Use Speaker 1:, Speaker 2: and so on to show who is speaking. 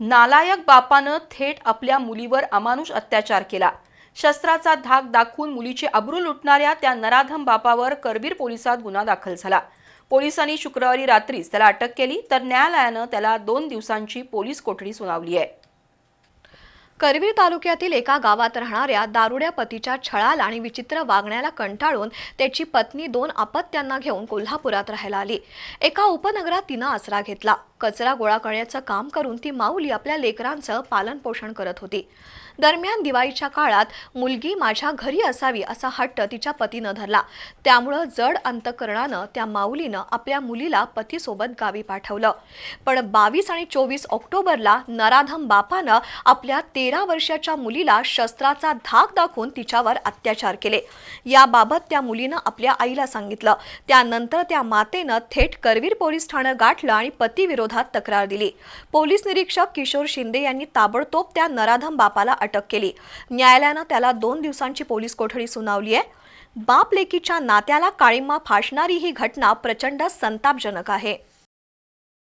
Speaker 1: नालायक बापानं थेट आपल्या मुलीवर अमानुष अत्याचार केला. शस्त्राचा धाक दाखवून मुलीची अब्रू लुटणाऱ्या त्या नराधम बापावर करबीर पोलिसात गुन्हा दाखल झाला. पोलिसांनी शुक्रवारी रात्रीच त्याला अटक केली तर न्यायालयानं त्याला दोन दिवसांची पोलीस कोठडी सुनावली आहे.
Speaker 2: करवीर तालुक्यातील एका गावात राहणाऱ्या दारुड्या पतीच्या छळाला आणि विचित्र वागण्याला कंटाळून त्याची पत्नी दोन अपत्यांना घेऊन कोल्हापुरात राहायला आली. एका उपनगरात तिनं आसरा घेतला. कचरा गोळा करण्याचं काम करून ती माऊली आपल्या लेकरांचं पालनपोषण करत होती. दरम्यान दिवाळीच्या काळात मुलगी माझ्या घरी असावी असा हट्ट तिच्या पतीनं धरला. त्यामुळं जड अंतकरणानं त्या माऊलीनं आपल्या मुलीला पतीसोबत गावी पाठवलं. पण बावीस आणि चोवीस ऑक्टोबरला नराधम बापानं आपल्या तेरा वर्षाच्या मुलीला शस्त्राचा धाक दाखवून तिच्यावर अत्याचार केले. याबाबत त्या मुलीनं आपल्या आईला सांगितलं. त्यानंतर त्या मातेनं थेट करवीर पोलीस ठाणं गाठलं आणि पतीविरोधात तक्रार दिली. पोलीस निरीक्षक किशोर शिंदे यांनी ताबडतोब त्या नराधम बापाला अटक केली. न्यायालयानं त्याला दोन दिवसांची पोलीस कोठडी सुनावली आहे बाप लेकीच्या नात्याला काळिंबा फासणारी ही घटना प्रचंड संतापजनक आहे.